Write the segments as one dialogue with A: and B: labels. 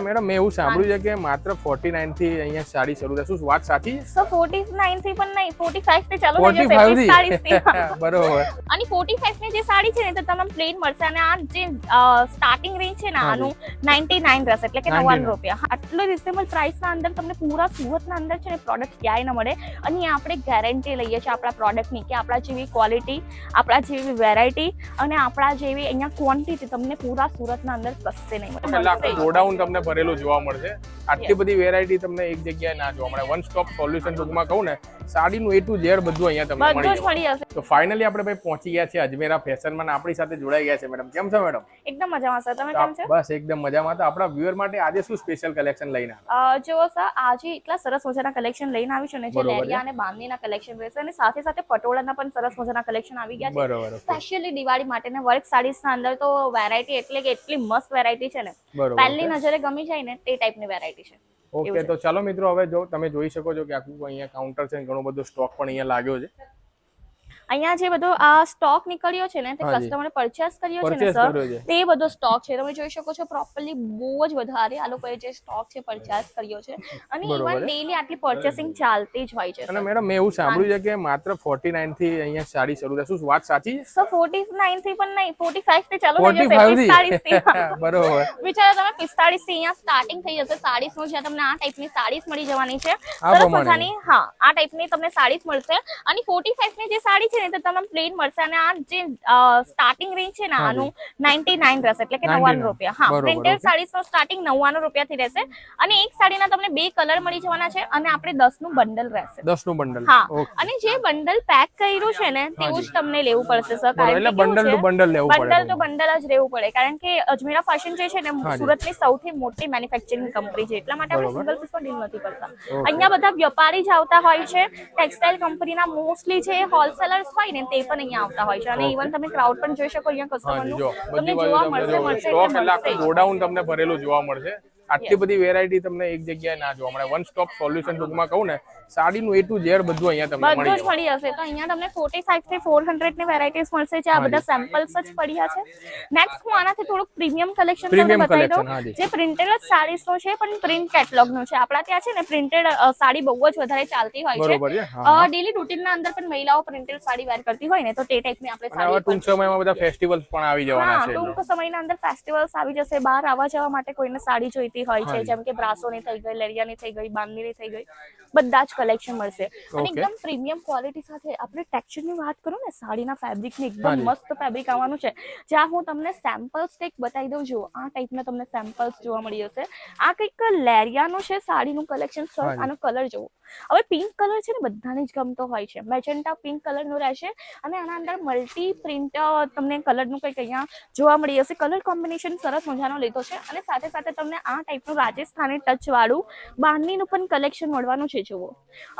A: Madam મેં એવું સાંભળ્યું છે કે માત્ર ફોર્ટી નાઇનથી અહીંયા સાડી શરૂ થાય શું વાત સાચી? છે
B: સર ફોર્ટી નાઇનથી પણ નહીં ફોર્ટી ફાઈવથી ચાલુ થઈ જશે થી?
A: બરોબર.
B: અને ફોર્ટી ફાઈવની જે સાડી છે ને તો તમને પ્લેન મળશે. અને આ જે સ્ટાર્ટિંગ રેન્જ છે ને આનું નાઇન્ટી નાઇન રહેશે એટલે કે
A: 99
B: રૂપિયા. આટલો રિઝનેબલ પ્રાઇસ ના અંદર તમને પૂરા સુરત ના અંદર છે ને પ્રોડક્ટ ક્યાંય ન મળે. અને આપણે ગેરંટી લઈએ છીએ આપણા પ્રોડક્ટની કે આપણા જેવી ક્વોલિટી આપણા જેવી વેરાયટી અને આપણા જેવી અહીંયા ક્વોન્ટિટી તમને પૂરા સુરત ના અંદર કશે નહીં મળે.
A: ગોડાઉન તમને ભરેલું જોવા મળશે. આટલી બધી વેરાયટી તમને એક જગ્યાએ ના જોવા મળે. વન સ્ટોપ સોલ્યુશન ટૂંકમાં કહું ને સાડીનું એ ટુ ઝેડ બધું અહીંયા તમને મળી જશે. તો ફાઇનલી આપણે ભાઈ પહોંચી ગયા છે અજમેરા ફેશનમાં આપણી સાથે જોડાઈ ગયા છે મેડમ કેમ છો મેડમ
B: એકદમ મજામાં સર તમે કેમ છો?
A: બસ એકદમ મજામાં. તો આપણા વ્યુઅર માટે આજે શું સ્પેશિયલ કલેક્શન લઈને આવ્યા?
B: જો સર આજે એટલા સરસ મજાના કલેક્શન લઈને આવી છું ને જે લેરિયા અને બાંધણીના કલેક્શન રહેશે અને સાથે સાથે પટોળાના પણ સરસ મજાના કલેક્શન આવી ગયા છે. સ્પેશિયલી દિવાળી માટે ને વર્ક સાડીઝના અંદર તો વેરાયટી એટલે કે એટલી મસ્ત વેરાયટી છે ને. પહેલી નજરે ગમી જાય ને તે ટાઈપની વેરાયટી છે.
A: ઓકે તો ચાલો મિત્રો હવે જો તમે જોઈ શકો છો કે આખું અહીંયા કાઉન્ટર છે ઘણો બધો સ્ટોક પણ અહીંયા લાગ્યો છે.
B: અહીંયા જે બધો આ સ્ટોક નીકળ્યો છે ને તે કસ્ટમરે પરચેસ કર્યો છે ને સર તે બધો સ્ટોક છે. તમે જોઈ શકો છો પ્રોપરલી બહુ જ વધારે આ લોકોએ જે સ્ટોક છે પરચેસ કર્યો છે. અને ઇવન
A: છે.
B: ડેઈલી આટલી પરચેસિંગ ચાલતી જ હોય છે
A: અને મેડમ મેં એવું સાંભળ્યું છે કે માત્ર ફોર્ટી નાઇનથી અહીંયા સાડી શરૂ થાય શું વાત સાચી? છે
B: સર ફોર્ટી નાઇનથી પણ નહીં ફોર્ટી ફાઈવથી ચાલુ થઈ જશે
A: ફાઈવ
B: પિસ્તાળીસથી. થી
A: બરોબર.
B: વિચારો તમે પિસ્તાળીસથી અહીંયા સ્ટાર્ટિંગ થઈ જશે. સાડીસનું જ્યાં તમને આ ટાઈપની સાડીસ મળી જવાની છે. સરસ. મજાની હા આ ટાઈપની તમને સાડીસ મળશે. અને ફોર્ટી ફાઈવની જે સાડી છે ને તો તમને પ્લેન મળશે અને આ જે સ્ટાર્ટિંગ રેન્જ છે ને આનું નાઇન્ટી નાઇન રહેશે એટલે કે નવ્વાણું રૂપિયા. હા પ્રિન્ટેડ
A: okay.
B: નો સ્ટાર્ટિંગ નવ્વાણું રૂપિયાથી રહેશે અને એક સાડીના તમને બે કલર મળી જવાના છે અને આપણે દસનું બંડલ રહેશે.
A: દસનું બંડલ
B: હા અને જે બંડલ પેક કર્યું છે ને તેવું જ તમને લેવું પડશે સર
A: એટલે બંડલ ટુ બંડલ લેવું
B: બંડલ તો બંડલ જ રહેવું પડે. કારણ કે અજમેરા ફેશન જે છે ને. સુરતની સૌથી મોટી મેન્યુફેક્ચરિંગ કંપની છે. એટલા માટે આપણે સિંગલ પીસમાં ડીલ નથી કરતા. અહીંયા બધા વેપારી જ આવતા હોય છે. ટેક્સટાઇલ કંપનીના મોસ્ટલી જે હોલસેલર્સ હોય ને તે પણ અહીંયા આવતા હોય છે. અને
A: ઈવન
B: ઇવન તમે ક્રાઉડ પણ જોઈ શકો અહીંયા કસ્ટમરનું તમને જોવા મળશે મળશે
A: સ્ટોક
B: એટલે
A: આખું ગોડાઉન તમને ભરેલું જોવા મળશે. આટલી બધી વેરાયટી તમને એક જગ્યાએ ના જોવા મળે. વન સ્ટોપ સોલ્યુશન ટૂંકમાં કહું ને સાડીનું એ ટુ ઝેડ બધું અહીંયા તમને
B: બધું
A: મળી
B: જ મળી જશે. તો અહીંયા તમને ફોર્ટી ફાઈવથી ફોર હંડ્રેડની વેરાયટીઝ મળશે. જે આ બધા સેમ્પલ્સ જ પડ્યા છે. નેક્સ્ટ હું આનાથી થોડુંક પ્રીમિયમ કલેક્શન તમને બતાવી દઉં. જે. પ્રિન્ટેડ જ સાડીઝ નો છે પણ પ્રિન્ટ કેટલોગ નો છે. આપણા ત્યાં છે ને પ્રિન્ટેડ સાડી બહુ જ વધારે ચાલતી હોય છે. ડેલી રૂટીન ના અંદર પણ મહિલાઓ પ્રિન્ટેડ સાડી વેર કરતી હોય ને તો તે ટાઈપની આપણે
A: અને હવે
B: સાડી
A: ટૂંક સમયમાં બધા ફેસ્ટિવલ્સ પણ આવી જવાના છે
B: ટૂંક સમયના અંદર ફેસ્ટિવલ્સ આવી જશે. બહાર આવવા જવા માટે કોઈને સાડી જોઈતી હોય છે. જેમ કે બ્રાસોની થઈ ગઈ લેરિયાની થઈ ગઈ બાંધણીની થઈ ગઈ. બધા જ કલેક્શન મળશે. અને એકદમ પ્રીમિયમ ક્વોલિટી સાથે આપણે ટેક્સચરની વાત કરું ને સાડીના ફેબ્રિકની એકદમ મસ્ત ફેબ્રિક આવવાનું છે. જ્યાં હું તમને સેમ્પલ્સ કંઈક બતાવી દઉં છું આ ટાઈપના તમને સેમ્પલ્સ જોવા મળી જશે. આ કંઈક લેરિયાનું છે સાડીનું કલેક્શન સર આનો કલર જોવો. હવે પિંક કલર છે ને બધાને જ ગમતો હોય છે. મેજન્ટા પિંક કલરનો રહેશે અને આના અંદર મલ્ટી પ્રિન્ટ તમને કલરનું કંઈક અહીંયા જોવા મળી જશે. કલર કોમ્બિનેશન સરસ મજાનો લીધો છે. અને સાથે સાથે તમને આ ટાઈપનું રાજસ્થાની ટચ વાળું બાંધણીનું પણ કલેક્શન મળવાનું છે જુઓ.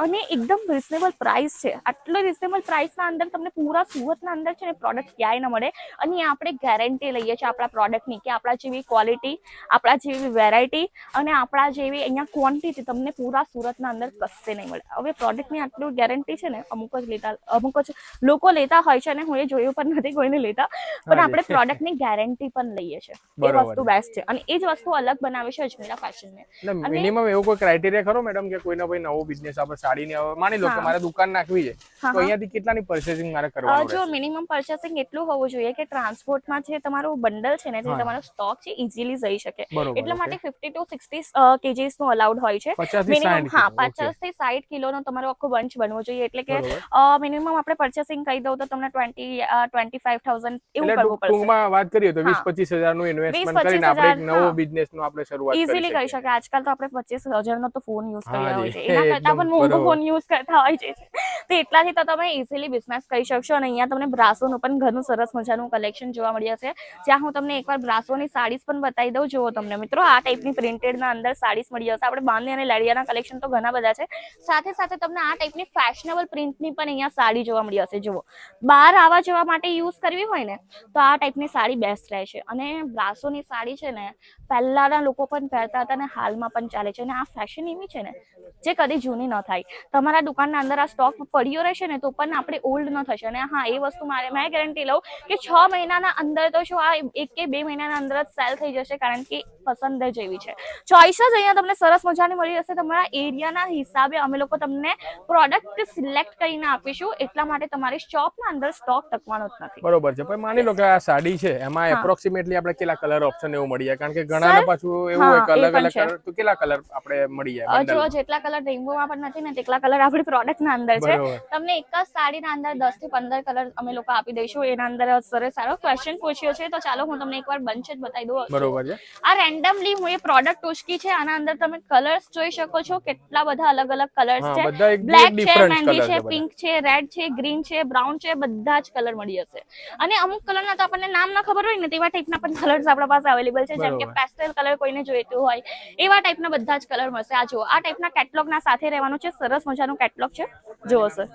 B: અને એકદમ રિઝનેબલ પ્રાઇસ છે. આટલો રિઝનેબલ પ્રાઇસના અંદર તમને પૂરા સુરતના અંદર છે ને પ્રોડક્ટ ક્યાંય ન મળે. અને આપણે ગેરંટી લઈએ છીએ આપણા પ્રોડક્ટની કે આપણા જેવી ક્વોલિટી આપણા જેવી વેરાયટી અને આપણા જેવી અહીંયા ક્વોન્ટિટી તમને પૂરા સુરતના અંદર કશે નહીં મળે. હવે પ્રોડક્ટની આટલું ગેરંટી છે ને અમુક જ લેતા અમુક જ લોકો લેતા હોય છે અને હું એ જોયું પણ નથી કોઈને લેતા. પણ આપણે પ્રોડક્ટની ગેરંટી પણ લઈએ છીએ. એ વસ્તુ બેસ્ટ છે. અને એ જ વસ્તુ અલગ બનાવે છે અજમેરા ફેશનને.
A: મિનિમમ એવો કોઈ ક્રાઇટેરિયા ખરો મેડમ કે કોઈના ભાઈ નવો બિઝનેસ આપણે સાડીની હવે માની લો કે મારે દુકાન નાખવી છે તો. અહીંયાથી કેટલાની પર્ચેસિંગ મારે કરવાનું
B: જો મિનિમમ પર્ચેસિંગ એટલું હોવું જોઈએ કે ટ્રાન્સપોર્ટમાં જે તમારું બંડલ છે ને જે તમારો સ્ટોક છે ઇઝીલી જઈ શકે. એટલા માટે ફિફ્ટી ટુ સિક્સટી કેજીસનું અલાઉડ હોય છે. મિનિમમ હા
A: કિલો, okay.
B: પચાસથી સાઠ કિલો નો તમારો આખો બંચ બનવો જોઈએ. એટલે કે મિનિમમ આપણે પર્ચેસિંગ કહી દઉં તો તમને ટ્વેન્ટી ટ્વેન્ટી ફાઈવ થાઉઝન્ડ એવું કરવું પડશે.
A: ટૂંકમાં વાત કરીએ તો 20 25000 નું ઇન્વેસ્ટમેન્ટ કરીને આપણે એક નવો બિઝનેસ નો આપણે શરૂઆત કરી
B: ઇઝીલી કરી
A: શકીએ.
B: શકે આજકાલ તો આપણે પચીસ હજાર નો તો ફોન યુઝ કરી રહ્યા હોય છે. એના કરતા પણ
A: બરોબર.
B: ફોન યુઝ કરતા હોય છે તો એટલાથી તો તમે ઇઝીલી બિઝનેસ કરી શકશો અને અહીંયા તમને બ્રાસોનું પણ ઘણું સરસ મજાનું કલેક્શન જોવા મળી જશે જ્યાં હું તમને એકવાર બ્રાસોની સાડીઝ પણ બતાવી દઉં, જુઓ તમને મિત્રો, આ ટાઈપની પ્રિન્ટેડના અંદર સાડીઝ મળી જશે આપણે બાંધી અને લેડિયાના કલેક્શન તો ઘણા બધા છે. સાથે સાથે તમને આ ટાઈપની ફેશનેબલ પ્રિન્ટની પણ અહીંયા સાડી જોવા મળી જશે જુઓ. બહાર આવવા જવા માટે યુઝ કરવી હોય ને, તો આ ટાઈપની સાડી બેસ્ટ રહે છે. અને બ્રાસોની સાડી છે ને, પહેલાના લોકો પણ પહેરતા હતા અને હાલમાં પણ ચાલે છે. અને આ ફેશન એવી છે ને, જે કદી જૂની ન થાય. તમારા દુકાનના અંદર આ સ્ટોક પડ્યો રહેશે ને તો પણ આપણે ઓલ્ડ ન થશે. અને હા એ વસ્તુ મારે મેં ગેરંટી લઉં કે છ મહિનાના અંદર તો શું આ એક કે બે મહિનાના અંદર જ સેલ થઈ જશે કારણ કે પસંદ જ એવી છે. ચોઈસ જ અહીંયા તમને સરસ મજાની મળી જશે. તમારા એરિયાના હિસાબે અમે લોકો તમને પ્રોડક્ટ સિલેક્ટ કરીને આપીશું. એટલા માટે તમારી શોપના અંદર સ્ટોક ટકવાનો જ નથી.
A: બરોબર છે. પણ માની લો કે આ સાડી છે એમાં એપ્રોક્સિમેટલી આપણે કેટલા કલર ઓપ્શન એવું મળી જાય? કારણ કે ઘણા પાછું એવું હોય કે
B: હા, એ
A: અલગ અલગ
B: છે.
A: કલર તો કેટલા કલર આપણે મળી જાય?
B: જો જેટલા કલર રેઇનબોમાં પણ નથી ને તેટલા કલર આપણી પ્રોડક્ટના અંદર છે.
A: બરોબર.
B: તમને એક જ સાડીના અંદર દસથી પંદર કલર અમે લોકો આપી દઈશું. એના અંદર સરસ સારો ક્વેશ્ચન પૂછ્યો છે. તો ચાલો હું તમને એકવાર બંચ જ બતાવી દઉં
A: બરોબર છે.
B: આ રેન્ડમલી હું એ પ્રોડક્ટ ઉચકી છે. આના અંદર તમે કલર્સ જોઈ શકો છો. કેટલા બધા અલગ અલગ કલર્સ છે. બ્લેક છે મહેંદી છે પિંક છે રેડ છે ગ્રીન છે બ્રાઉન છે બધા જ કલર મળી જશે. અને અમુક કલરના તો આપણને નામ ના ખબર હોય ને તેવા ટાઈપના પણ કલર્સ આપણા પાસે અવેલેબલ છે. જેમ કે પેસ્ટલ કલર કોઈને જોઈતું હોય એવા ટાઈપના બધા જ કલર મળશે. આ જુઓ આ ટાઈપના કેટલોગના સાથે રહેવાનું છે. સરસ મજાનું કેટલોગ છે. જુઓ સર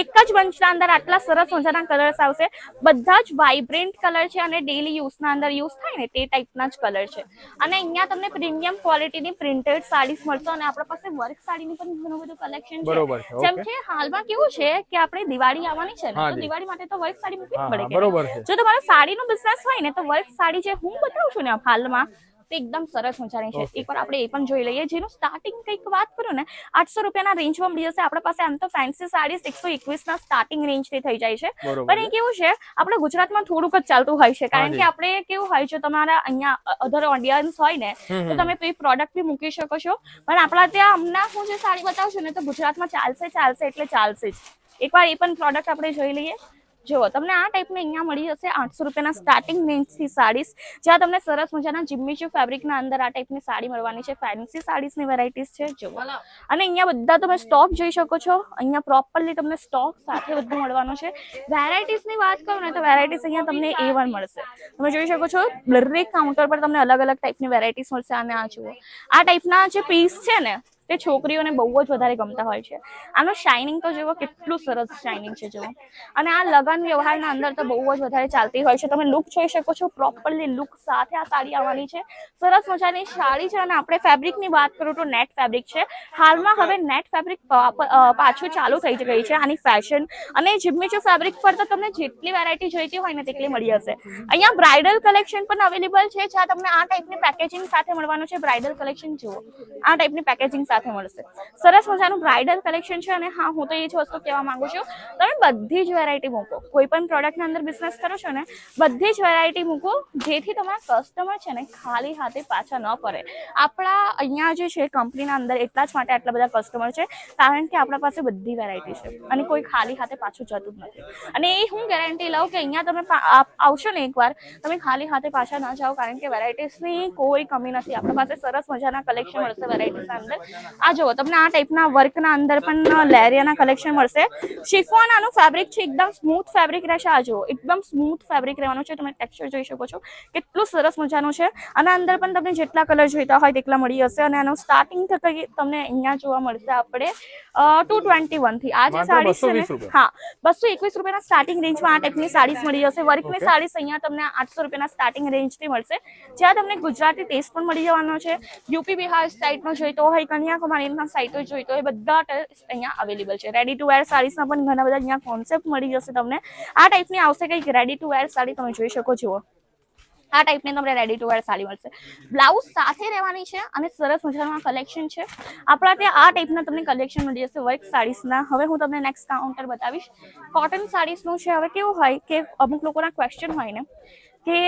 B: એક જ બંચના અંદર આટલા સરસ મજાના કલર્સ આવશે. બધા જ વાઇબ્રન્ટ કલર છે અને ડેલી યુઝના અંદર યુઝ થાય ને તે ટાઈપના જ કલર છે. અને અહીંયા તમને પ્રીમિયમ ક્વોલિટીની પ્રિન્ટેડ સાડીસ મળશે અને આપણા પાસે વર્ક સાડીની પણ ઘણું બધું કલેક્શન
A: છે.
B: જેમ કે હાલમાં કેવું છે કે આપણે દિવાળી આવવાની છે ને તો દિવાળી માટે તો વર્ક સાડી મૂકવી જ પડે જો તમારો સાડીનો બિઝનેસ હોય ને તો વર્ક સાડી જે હું બતાવું છું ને હાલમાં તે એકદમ સરસ મજાની છે. એકવાર આપણે એ પણ જોઈ લઈએ. જેનું સ્ટાર્ટિંગ કંઈક વાત કરું ને આઠસો રૂપિયાના રેન્જમાં મળી જશે આપણા પાસે આમ તો ફેન્સી સાડી એકસો એકવીસના સ્ટાર્ટિંગ રેન્જથી થઈ જાય છે. પણ એ કેવું છે આપણે ગુજરાતમાં થોડુંક જ ચાલતું હોય છે. કારણ કે આપણે કેવું હોય છે તમારા અહીંયા અધર ઓડિયન્સ હોય ને તો. તમે એ પ્રોડક્ટ બી મૂકી શકો છો. પણ આપણા ત્યાં હમણાં હું જે સાડી બતાવું છું ને તો ગુજરાતમાં ચાલશે ચાલશે એટલે ચાલશે જ. એકવાર એ પણ પ્રોડક્ટ આપણે જોઈ લઈએ. જુઓ તમને આ ટાઈપની અહીંયા મળી જશે આઠસો રૂપિયાના સ્ટાર્ટિંગ રેન્જથી સાડીસ. જ્યાં તમને સરસ મજાના જિમ્મીચુ ફેબ્રિકના અંદર આ ટાઈપની સાડી મળવાની છે. ફેન્સી સાડીસની વેરાયટીઝ છે જુઓ. અને અહીંયા બધા તમે સ્ટોક જોઈ શકો છો. અહીંયા પ્રોપરલી તમને સ્ટોક સાથે બધું મળવાનું છે. વેરાયટીઝની વાત કરું ને તો વેરાયટીઝ અહીંયા તમને એ વન મળશે. તમે જોઈ શકો છો દરેક કાઉન્ટર પર તમને અલગ અલગ ટાઈપની વેરાયટીઝ મળશે. અને આ જુઓ. આ ટાઈપના જે પીસ છે ને તે છોકરીઓને બહુ જ વધારે ગમતા હોય છે. આનું શાઇનિંગ તો જુઓ કેટલું સરસ શાઇનિંગ છે જુઓ. અને આ લગન વ્યવહારના અંદર તો બહુ જ વધારે ચાલતી હોય છે. તમે લુક જોઈ શકો છો પ્રોપરલી લુક સાથે આ સાડી આવવાની છે. સરસ મજાની સાડી છે અને આપણે ફેબ્રિકની વાત કરું તો નેટ ફેબ્રિક છે. હાલમાં હવે નેટ ફેબ્રિક પાછું ચાલુ થઈ ગઈ છે આની ફેશન અને જીમમીચો ફેબ્રિક પર તો તમને જેટલી વેરાયટી જોઈતી હોય ને તેટલી મળી જશે અહીંયા બ્રાઇડલ કલેક્શન પણ અવેલેબલ છે. જ્યાં તમને આ ટાઈપની પેકેજિંગ સાથે મળવાનું છે. બ્રાઇડલ કલેક્શન જુઓ. આ ટાઈપની પેકેજિંગ સાથે મળશે. સરસ મજાનું બ્રાઇડલ કલેક્શન છે અને હા, હું તો એ જ વસ્તુ કહેવા માંગુ છું. તમે બધી જ વેરાયટી મૂકો. કોઈ પણ પ્રોડક્ટના અંદર બિઝનેસ કરો છો ને, બધી જ વેરાયટી મૂકો, જેથી તમારા કસ્ટમર છે ને ખાલી હાથે પાછા ન ફરે. આપણા અહીંયા જે છે કંપનીના અંદર એટલા જ માટે આટલા બધા કસ્ટમર છે, કારણ કે આપણા પાસે બધી વેરાયટી છે અને કોઈ ખાલી હાથે પાછું જતું જ નથી. અને એ હું ગેરંટી લઉં કે અહીંયા તમે આવશો ને એકવાર, તમે ખાલી હાથે પાછા ન જાઓ, કારણ કે વેરાયટીઝની કોઈ કમી નથી. આપણા પાસે સરસ મજાના કલેક્શન મળશે વેરાયટીઝના અંદર. આ જુઓ તમને આ ટાઈપના વર્કના અંદર પણ લેરિયાના કલેક્શન મળશે. શિફોન આનું ફેબ્રિક છે એકદમ સ્મૂથ ફેબ્રિક રહેશે આ જુઓ. એકદમ સ્મૂથ ફેબ્રિક રહેવાનું છે. તમે ટેક્સચર જોઈ શકો છો. કેટલું સરસ મજાનું છે. અને અંદર પણ તમને જેટલા કલર જોઈતા હોય તેટલા મળી જશે અને આનું સ્ટાર્ટિંગ થકી તમને અહીંયા જોવા મળશે આપણે ટુ ટ્વેન્ટી વનથી. આ જે સાડી છે
A: 220
B: ને
A: રૂપિયા.
B: હા બસો એકવીસ રૂપિયાના સ્ટાર્ટિંગ રેન્જમાં આ ટાઈપની સાડીસ મળી જશે. વર્કની. સાડીસ અહીંયા તમને આઠસો રૂપિયાના સ્ટાર્ટિંગ રેન્જથી મળશે. જ્યાં તમને ગુજરાતી ટેસ્ટ પણ મળી જવાનો છે. યુપી બિહાર સાઈડનો જોઈતો હોય કન્યાકુમારીના સાઈડો જોઈતો હોય બધા અહીંયા અવેલેબલ છે. રેડી ટુ વેર સાડીસના પણ ઘણા બધા અહીંયા કોન્સેપ્ટ મળી જશે તમને. આ ટાઈપની આવશે કંઈક રેડી ટુ વેર સાડી, તમે જોઈ શકો છો. આ ટાઈપની તમને રેડી ટુ વેર સાડી મળશે. બ્લાઉઝ સાથે રહેવાની છે અને સરસ મજાનું કલેક્શન છે. આપણા ત્યાં આ ટાઈપના તમને કલેક્શન મળી જશે વર્ક સાડીસના હવે હું તમને નેક્સ્ટ કાઉન્ટર બતાવીશ. કોટન સાડીસનું છે. હવે કેવું હોય કે અમુક લોકોના ક્વેશ્ચન હોય ને કે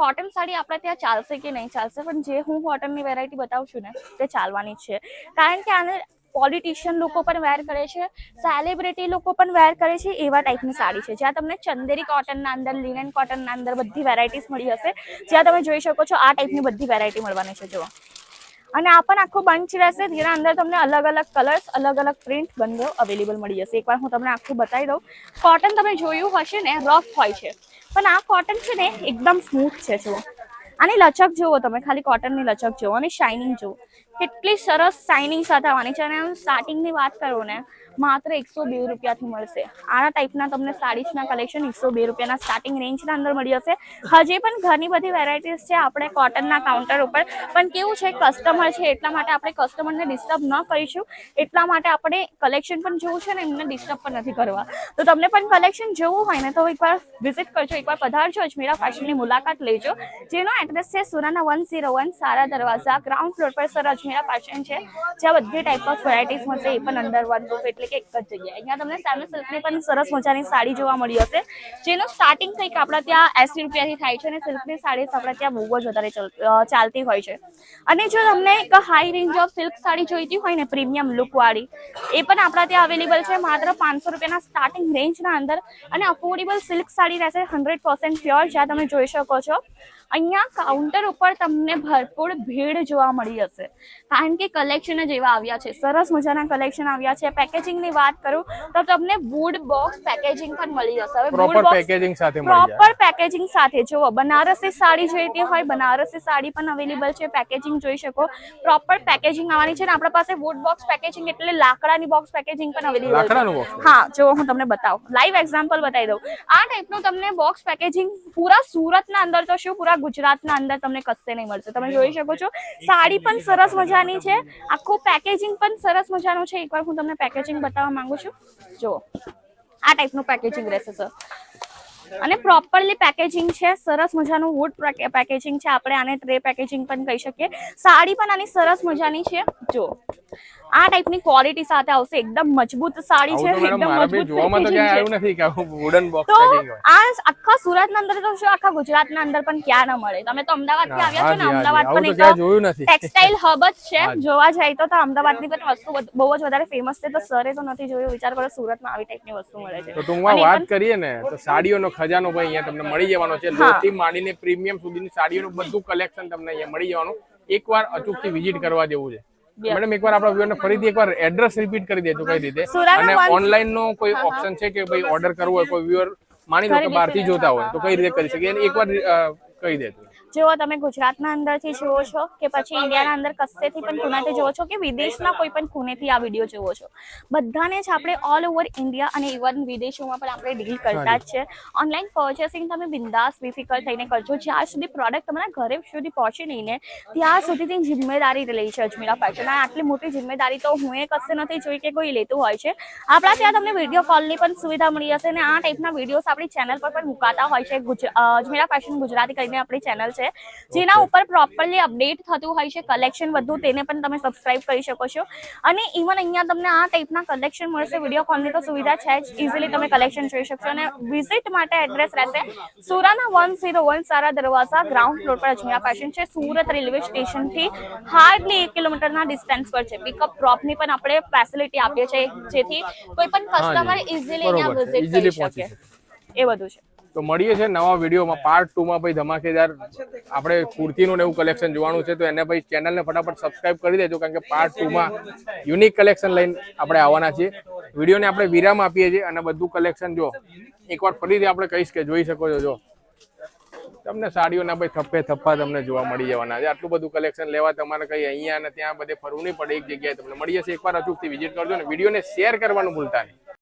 B: કોટન સાડી આપણે ત્યાં ચાલશે કે નહીં ચાલશે, પણ જે હું કોટનની વેરાયટી બતાવું છું ને, તે ચાલવાની છે. કારણ કે આને પોલિટિશિયન લોકો પણ વેર કરે છે સેલિબ્રિટી લોકો પણ વેર કરે છે, એવા ટાઈપની સાડી છે. જ્યાં તમને ચંદેરી કોટનના અંદર લિનન કોટનના અંદર બધી વેરાયટીઝ મળી હશે. જ્યાં તમે જોઈ શકો છો, આ ટાઈપની બધી વેરાયટી મળવાની છે, જુઓ. અને આ પણ આખો બંચ રહેશે, જેના અંદર તમને અલગ અલગ કલર્સ અલગ અલગ પ્રિન્ટ બંધો અવેલેબલ મળી જશે. એકવાર હું તમને આખું બતાવી દઉં. કોટન તમે જોયું હશે ને રફ હોય છે. પણ આ કોટન છે ને એકદમ સ્મૂથ છે, જુઓ. આની લચક જુઓ તમે, ખાલી કોટનની લચક જુઓ અને શાઇનિંગ જુઓ. કેટલી સરસ શાઇનિંગ સાથે આવવાની છે. અને સ્ટાર્ટિંગની વાત કરું ને માત્ર એકસો બે રૂપિયાથી મળશે. આના ટાઈપના તમને સાડીસના કલેક્શન એકસો બે રૂપિયાના સ્ટાર્ટિંગ રેન્જના અંદર મળી જશે. હજી પણ ઘણી બધી વેરાયટીઝ છે આપણે કોટનના કાઉન્ટર ઉપર. પણ કેવું છે કસ્ટમર છે, એટલા માટે આપણે કસ્ટમરને ડિસ્ટર્બ ન કરીશું. એટલા માટે આપણે કલેક્શન પણ જોવું છે ને એમને ડિસ્ટર્બ પણ નથી કરવા. તો તમને પણ કલેક્શન જોવું હોય ને તો એકવાર વિઝિટ કરજો, એકવાર પધારજો, અજમેરા ફેશનની મુલાકાત લેજો. જેનો એડ્રેસ છે સુરાના વન ઝીરો વન સારા દરવાજા ગ્રાઉન્ડ ફ્લોર પર સર અજમેરા ફેશન છે. જ્યાં બધી ટાઈપ ઓફ વેરાયટીઝ મળશે, એ પણ અંડર વન રૂફ એટલે કે એક જ જગ્યાએ. અહીંયા તમને સામે સિલ્કની પણ સરસ મજાની સાડી જોવા મળી હશે. જેનો સ્ટાર્ટિંગ કંઈક આપણા ત્યાં એસી રૂપિયાથી થાય છે અને સિલ્કની સાડી આપણા ત્યાં બહુ જ વધારે ચાલતી હોય છે. અને જો તમને એક high range of silk sari જોઈતી હોય ને પ્રીમિયમ લુક વાળી, એ પણ આપણા ત્યાં અવેલેબલ છે. માત્ર પાંચસો રૂપિયાના સ્ટાર્ટિંગ રેન્જના અંદર. અને અફોર્ડેબલ સિલ્ક સાડી રહેશે હંડ્રેડ પર્સન્ટ પ્યોર જ્યાં તમે જોઈ શકો છો. અહીંયા કાઉન્ટર ઉપર તમને ભરપૂર ભીડ જોવા મળી હશે કારણ કે કલેક્શન જ એવા આવ્યા છે. સરસ મજાના કલેક્શન આવ્યા છે. પેકેજિંગની વાત કરું તો તમને વુડ બોક્સ પેકેજિંગ પણ મળી જશે. હવે
A: પ્રોપર પેકેજિંગ સાથે
B: પ્રોપર પેકેજિંગ સાથે. જુઓ બનારસી સાડી જોઈતી હોય બનારસી સાડી પણ અવેલેબલ છે. પેકેજિંગ જોઈ શકો. પ્રોપર પેકેજિંગ આવવાની છે ને આપણા પાસે વુડ બોક્સ પેકેજિંગ એટલે લાકડાની બોક્સ પેકેજિંગ પણ અવેલેબલ
A: છે.
B: હા જો હું તમને બતાવું. લાઈવ એક્ઝામ્પલ બતાવી દઉં. આ ટાઈપનું તમને બોક્સ પેકેજિંગ પૂરા સુરતના અંદર તો શું પૂરા ગુજરાતના અંદર તમને કશે નહીં મળશે. તમે જોઈ શકો છો. સાડી પણ સરસ મજાની છે. આખું પેકેજિંગ પણ સરસ મજાનું છે. એકવાર હું તમને પેકેજિંગ બતાવવા માંગુ છું. જો આ ટાઈપનું પેકેજિંગ રહેશે સર અને પ્રોપરલી પેકેજિંગ છે. સરસ મજાનું વુડ પેકેજિંગ છે. આપણે આને ટ્રે પેકેજિંગ પણ કહી શકીએ. સાડી પણ આની સરસ મજાની છે. જો આ ટાઈપની ક્વોલિટી સાથે આવશે. એકદમ મજબૂત સાડી છે એકદમ મજબૂત
A: જોવામાં તો ક્યાંય આવ્યું નથી કે વુડન બોક્સ
B: તો આ આખા સુરતના અંદર તો શું આખા ગુજરાતના અંદર પણ ક્યાં ના મળે. તમે તો અમદાવાદથી આવ્યા છો ને. અમદાવાદ પણ એક
A: જોયું નથી.
B: ટેક્સટાઇલ હબ જ છે. જોવા જાય તો તો અમદાવાદની પણ વસ્તુ બહુ જ વધારે ફેમસ છે. તો સરે તો નથી જોયું. વિચાર કરો સુરતમાં આવી ટાઈપની વસ્તુ મળે છે.
A: તો ટૂંકમાં વાત કરીએ ને તો સાડીઓનો ખજાનો ભાઈ અહીંયા તમને મળી જવાનો છે. લોથી માંડીને પ્રીમિયમ સુધીની સાડીઓનું બધું કલેક્શન તમને અહીંયા મળી જવાનું. એકવાર અચૂકથી વિઝિટ કરવા જેવું છે. મેડમ એકવાર આપણા વ્યુઅરને ફરીથી એકવાર એડ્રેસ રિપીટ કરી દેજો કઈ રીતે? અને ઓનલાઈન નો કોઈ ઓપ્શન છે કે ભાઈ ઓર્ડર કરવો હોય કોઈ વ્યૂઅર માની લો કે બહારથી જોતા હોય તો કઈ રીતે કરી શકે? એને એકવાર કહી દેજો.
B: જો તમે ગુજરાતના અંદરથી જુઓ છો કે પછી ઇન્ડિયાના અંદર કસેથી પણ ખૂણાથી જુઓ છો કે વિદેશના કોઈ પણ ખૂણેથી આ વીડિયો જુઓ છો. બધાને જ આપણે ઓલ ઓવર ઇન્ડિયા અને ઇવન વિદેશોમાં પણ આપણે ડીલ કરતા જ છે. ઓનલાઈન પર્ચેસિંગ તમે બિંદાસ બેફિકર થઈને કરજો. જ્યાં સુધી પ્રોડક્ટ તમારા ઘરે સુધી પહોંચી નહીં ને, ત્યાં સુધીની જિમ્મેદારી લઈ છે અજમીરા ફેશન આટલી મોટી જિમ્મેદારી તો હું એ કશે નથી જોઈ કે કોઈ લેતું હોય છે. આપણા ત્યાં તમને વીડિયો કોલની પણ સુવિધા મળી હશે અને આ ટાઈપના વિડીયોઝ આપણી ચેનલ પર પણ મુકાતા હોય છે. અજમેરા ફેશન ગુજરાતી કરીને આપણી ચેનલ છે. જેના ઉપર પ્રોપરલી અપડેટ થતું હોય છે કલેક્શન બધું તેને પણ તમે સબસ્ક્રાઇબ કરી શકો છો. અને ઇવન અહીંયા તમને આ ટાઈપના કલેક્શન મળશે વીડિયો કોલની તો સુવિધા છે જ. ઇઝીલી તમે કલેક્શન જોઈ શકશો અને વિઝિટ માટે એડ્રેસ રહેશે Surana one zero one Sahara Darwaja ground floor પર અજમેરા ફેશન છે. સુરત રેલવે સ્ટેશનથી હાર્ડલી એક કિલોમીટરના ડિસ્ટન્સ પર છે. પિકઅપ ડ્રોપની પણ આપણે ફેસિલિટી આપીએ છીએ જેથી કોઈ પણ કસ્ટમર ઇઝીલી અહીંયા વિઝિટ કરી શકે. એ બધું છે.
A: તો મળીએ છે નવા વિડીયોમાં પાર્ટ ટુ માં. ભાઈ ધમાકેદાર આપણે કુર્તીનું ને એવું કલેક્શન જોવાનું છે તો એને ભાઈ ચેનલને ફટાફટ સબસ્ક્રાઇબ કરી દેજો કારણ કે પાર્ટ ટુ માં યુનિક કલેક્શન લઈને આપણે આવવાના છીએ. વિડીયોને આપણે વિરામ આપીએ છીએ અને બધું કલેક્શન જો એકવાર ફરીથી આપણે કહીશ કે જોઈ શકો છો જો. તમને સાડીઓના ભાઈ થપ્પે થપ્પા તમને જોવા મળી જવાના છે. આટલું બધું કલેક્શન લેવા તમારે કઈ અહીંયા અને ત્યાં બધે ફરવું નહીં પડે એક જગ્યાએ તમને મળી જશે એકવાર અચૂકથી વિઝિટ કરજો ને વિડીયોને શેર કરવાનું ભૂલતા નહીં.